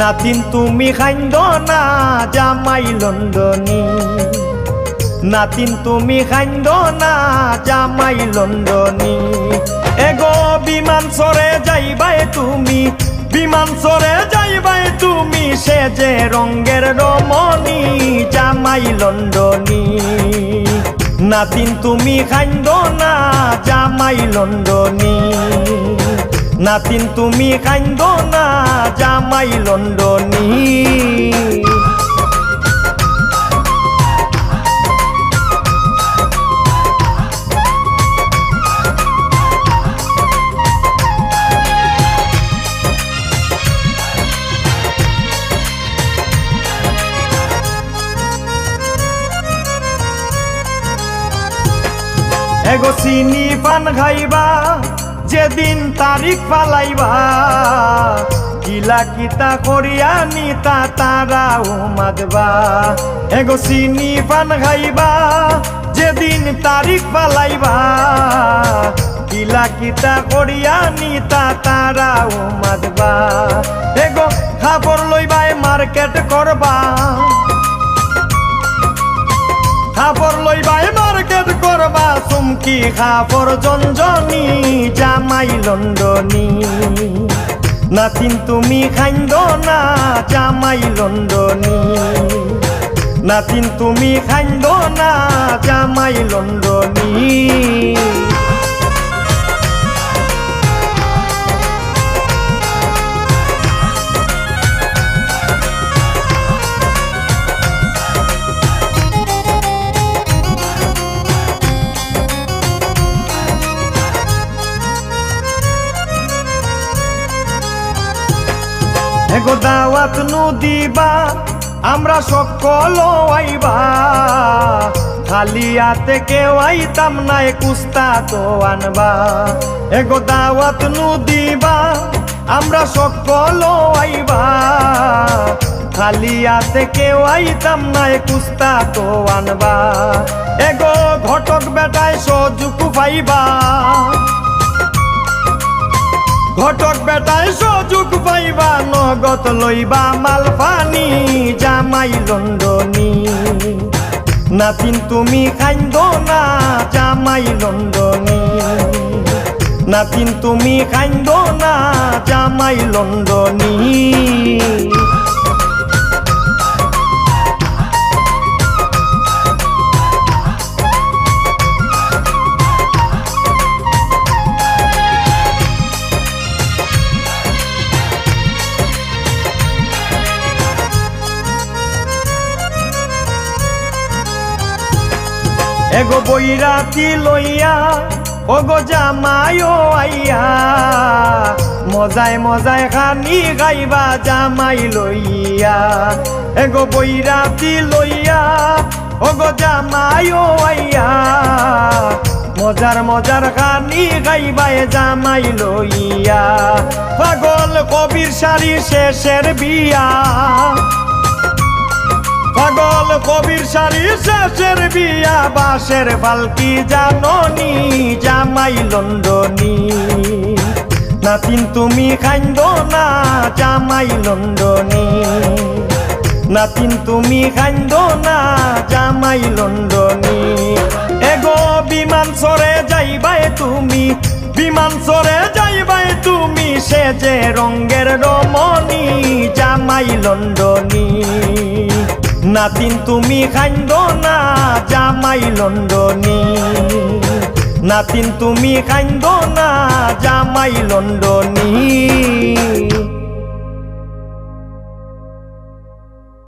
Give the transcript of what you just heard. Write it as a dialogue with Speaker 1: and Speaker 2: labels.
Speaker 1: নাতিন, তুমি খাইন্দ না জামাই লন্ডনী নাতিন, তুমি খাইন্দ না জামাই লন্ডনী এগো, বিমান চরে যাইবাই তুমি, বিমান চরে যাইবাই তুমি, সে যে রঙ্গের রমণী জামাই লন্ডনী নাতিন, তুমি খাইন্দ না জামাই লন্ডনী নাতিন তুমি কান্দ না জামাই লন্ডনী। এগো চিনি পান খাইবা। যেদিন তারিখ পালাইবা কিলা কিতা করিয়া নিতা তারা উমাদবা এগো চিনি পান খাইবা, যেদিন তারিখ পালাইবা কিলা কিতা করিয়া নিতা তারা উমাদবা এগো খাবর লইবাই মার্কেট করবা। খাবর লইবাই মার্কেট করবা, চুমকি খাবর জামাই লন্ডনী। নাতিন তুমি খাইন্দ না জামাই লন্ডনী। নাতিন তুমি খাইন্দ না জামাই লন্ডনী। এগো দাওয়াত নু দিবা আমরা সকল আইবা। খালি হাতে কেউ আইতাম নাই কুস্তা তো আনবা। এগো দাওয়াত নু দিবা আমরা সকল আইবা। খালি হাতে কেউ আইতাম নাই কুস্তা তো আনবা। এগো ঘটক বেটায় সজুকু পাইবা। ঘটক বেটায় সুযোগ নগদ লইবা মালফানি, জামাই লন্ডনী নাতিন তুমি খাইন্দ না, জামাই লন্ডনী নাতিন তুমি খাইন্দ না, জামাই লন্ডনী এগো বইরাতি লইয়া, ওগো জামাইও আইয়া। মজায় মজায় খানি গাইবা জামাই লইয়া। এগো বইরাতি লইয়া, ওগো জামাইও আইয়া। মজার মজার খানি গাইবায় জামাই লইয়া। পাগল কবির শাড়ি শেষের বিয়া। কবির শাড়ি শেষের বিয়া বাসের পালকি জাননি, জামাই লন্ডনী। নাতিন তুমি খাইন্দ না, জামাই লন্ডনী। নাতিন তুমি খাইন্দ না, জামাই লন্ডনী। এগো, বিমান চরে যাইবাই তুমি, বিমান চরে যাইবাই তুমি, সে যে রঙ্গের রমণী, জামাই লন্ডনী। নাতিন তুমি খাইন্দ না জামাই লন্ডনি। নাতিন তুমি খাইন্দ না জামাই লন্ডনী।